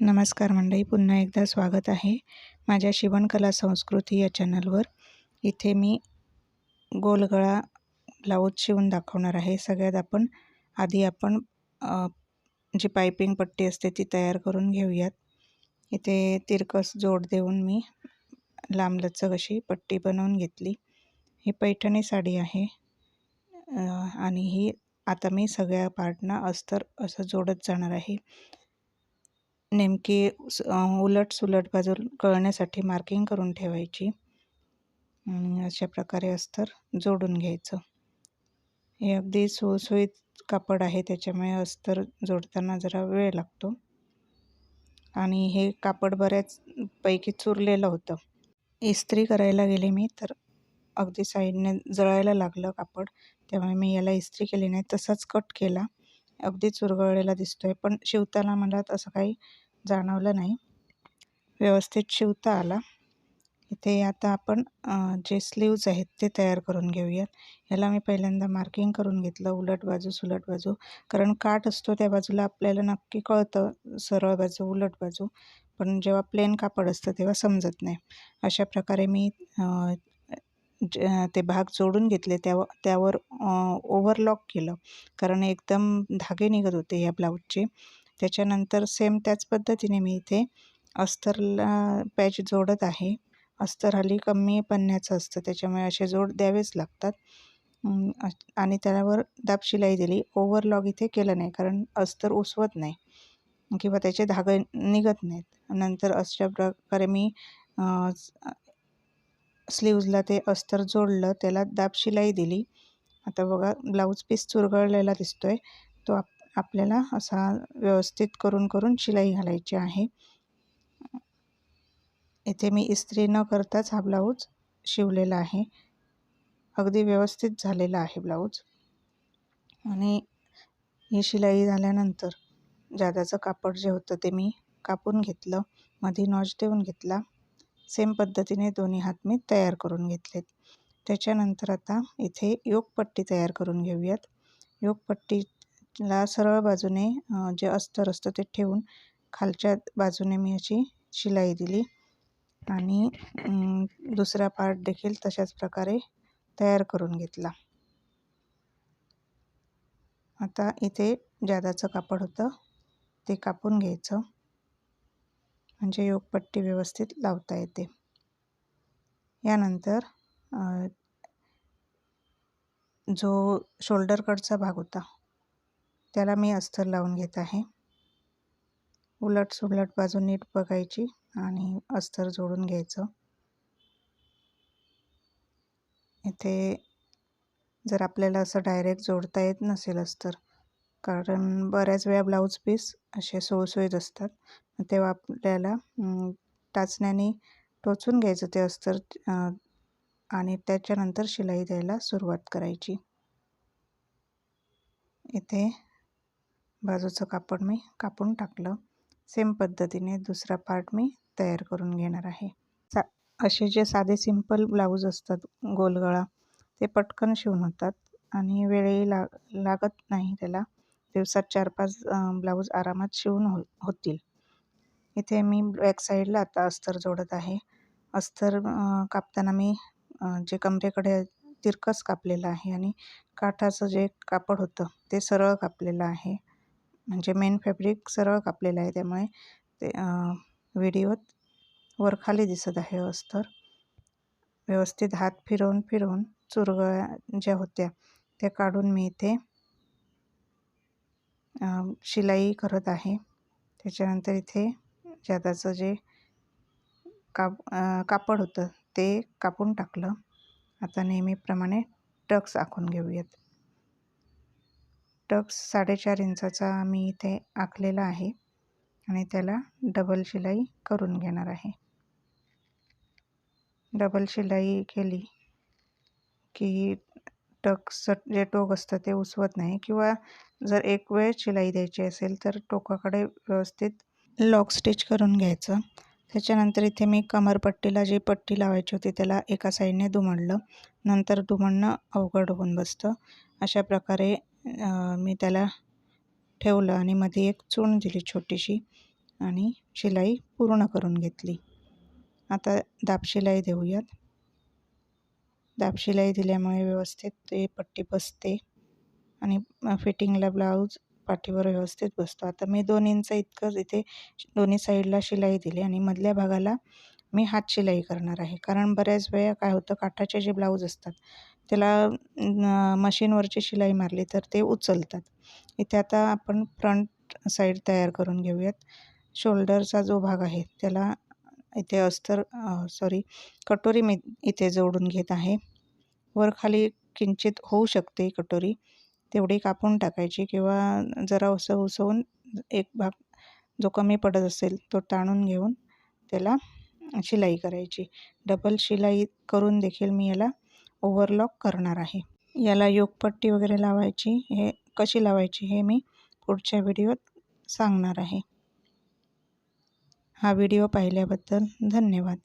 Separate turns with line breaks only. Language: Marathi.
नमस्कार मंडळी पुन्हा एकदा स्वागत आहे माझ्या शिवणकला संस्कृती या चॅनलवर. इथे मी गोलगळा ब्लाऊज शिवून दाखवणार आहे. सगळ्यात आपण आधी आपण जी पायपिंग पट्टी असते ती तयार करून घेऊयात. इथे तिरकस जोड देऊन मी लांबलचक अशी पट्टी बनवून घेतली. ही पैठणी साडी आहे आणि ही आता मी सगळ्या पार्टना अस्तर असं जोडत जाणार आहे. नेमकी उलट सुलट बाजू कळण्यासाठी मार्किंग करून ठेवायची. आणि अशा प्रकारे अस्तर जोडून घ्यायचं. हे अगदी सुळसुळीत कापड आहे त्याच्यामुळे अस्तर जोडताना जरा वेळ लागतो. आणि हे कापड बऱ्याच पैकी चुरलेलं होतं. इस्त्री करायला गेले मी तर अगदी साईडने जळायला लागलं कापड. त्यामुळे मी याला इस्त्री केली नाही तसाच कट केला. अगदीच चुरगळलेला दिसतोय. पण शिवताना मला असं काही जाणवलं नाही. व्यवस्थित शिवता आला. इथे आता आपण जे स्लीव्ज आहेत ते तयार करून घेऊयात. ह्याला मी पहिल्यांदा मार्किंग करून घेतलं उलट बाजू सुलट बाजू. कारण काठ असतो त्या बाजूला आपल्याला नक्की कळतं सरळ बाजू उलट बाजू. पण जेव्हा प्लेन कापड असतं तेव्हा समजत नाही. अशा प्रकारे मी ते भाग जोडून घेतले त्या त्यावर ओव्हरलॉक केलं. कारण एकदम धागे निघत होते या ब्लाऊजचे त्याच्यानंतर सेम त्याच पद्धतीने मी इथे अस्तरला पॅच जोडत आहे. अस्तर हल्ली कमी पन्न्याचं असतं त्याच्यामुळे असे जोड द्यावेच लागतात. आणि त्यावर दाब शिलाई दिली. ओव्हरलॉक इथे केलं नाही कारण अस्तर उसवत नाही किंवा त्याचे धागे निघत नाहीत. नंतर अशा प्रकारे मी स्लीव्जला ते अस्तर जोडलं त्याला दाब शिलाई दिली. आता बघा ब्लाऊज पीस चुरगळलेला दिसतो आहे तो आप आपल्याला असा व्यवस्थित करून करून शिलाई घालायची आहे. इथे मी इस्त्री न करताच हा ब्लाऊज शिवलेला आहे. अगदी व्यवस्थित झालेला आहे ब्लाऊज आणि ही शिलाई झाल्यानंतर जादाचं कापड जे होतं ते मी कापून घेतलं. मध्ये नॉच देऊन घेतला. सेम पद्धतीने दोन्ही हात मी तयार करून घेतलेत. त्याच्यानंतर आता इथे योगपट्टी तयार करून घेऊयात. योगपट्टीला सरळ बाजूने जे अस्तर असतं ते ठेवून खालच्या बाजूने मी अशी शिलाई दिली आणि दुसरा पार्ट देखील तशाच प्रकारे तयार करून घेतला. आता इथे जादाचं कापड होतं ते कापून घ्यायचं. म्हणजे योगपट्टी व्यवस्थित लावता येते. यानंतर जो शोल्डर कटचा भाग होता त्याला मी अस्तर लावून घेत आहे. उलट सुलट बाजू नीट बघायची आणि अस्तर जोडून घ्यायचं. इथे जर आपल्याला असं डायरेक्ट जोडता येत नसेल अस्तर कारण बऱ्याच वेळा ब्लाऊज पीस असे सोयसोयीत असतात. तेव्हा आपल्याला टाचण्याने टोचून घ्यायचं ते अस्तर आणि त्याच्यानंतर शिलाई द्यायला सुरुवात करायची. इथे बाजूचं कापड मी कापून टाकलं. सेम पद्धतीने दुसरा पार्ट मी तयार करून घेणार आहे. सा असे जे साधे सिंपल ब्लाऊज असतात गोलगळा ते पटकन शिवून होतात आणि वेळही लाग लागत नाही त्याला. दिवसात चार पाच ब्लाऊज आरामात शिवून हो होतील. इथे मी बॅक साईडला आता अस्तर जोडत आहे. अस्तर कापताना मी जे कमरेकडे तिरकस कापलेलं आहे आणि काठाचं जे कापड होतं ते सरळ कापलेलं आहे. म्हणजे मेन फॅब्रिक सरळ कापलेलं आहे. त्यामुळे ते व्हिडिओत वरखाली दिसत आहे अस्तर. व्यवस्थित हात फिरवून फिरवून चुरगळ्या ज्या होत्या त्या काढून मी इथे शिलाई करत आहे. त्याच्यानंतर इथे जादाचं जे काप कापड होतं ते कापून टाकलं. आता नेहमीप्रमाणे टक्स आखून घेऊयात. टक्स साडेचार इंचाचा मी इथे आखलेला आहे आणि त्याला डबल शिलाई करून घेणार आहे. डबल शिलाई केली की टक्सचं जे टोक असतं ते उसवत नाही किंवा जर एक वेळ शिलाई द्यायची असेल तर टोकाकडे व्यवस्थित लॉक स्टिच करून घ्यायचं. त्याच्यानंतर इथे मी कमरपट्टीला जी पट्टी लावायची होती त्याला एका साईडने दुमडलं. नंतर दुमडणं अवघड होऊन बसतं. अशा प्रकारे मी त्याला ठेवलं आणि मध्ये एक चूण दिली छोटीशी आणि शिलाई पूर्ण करून घेतली. आता दापशिलाई देऊयात. दापशिलाई दिल्यामुळे व्यवस्थित ते पट्टी बसते. आणि फिटिंगला ब्लाऊज पाठीवर व्यवस्थित बसतो. आता मी दोन इंच इतकं इथे दोन्ही साईडला शिलाई दिली आणि मधल्या भागाला मी हात शिलाई करणार आहे. कारण बऱ्याच वेळा काय होतं काठाचे जे ब्लाऊज असतात त्याला मशीनवरची शिलाई मारली तर ते उचलतात. इथे आता आपण फ्रंट साईड तयार करून घेऊयात. शोल्डरचा जो भाग आहे त्याला इथे अस्तर सॉरी कटोरी मी इथे जोडून घेत आहे. वर खाली किंचित होऊ शकते कटोरी. तेवढी कापून टाकायची किंवा जरा असं उसवून एक भाग जो कमी पडत असेल तो ताणून घेऊन त्याला शिलाई करायची. डबल शिलाई करून देखील मी याला ओव्हरलॉक करणार आहे. याला योगपट्टी वगैरे लावायची हे कशी लावायची हे मी पुढच्या व्हिडिओत सांगणार आहे. हा व्हिडिओ पाहिल्याबद्दल धन्यवाद.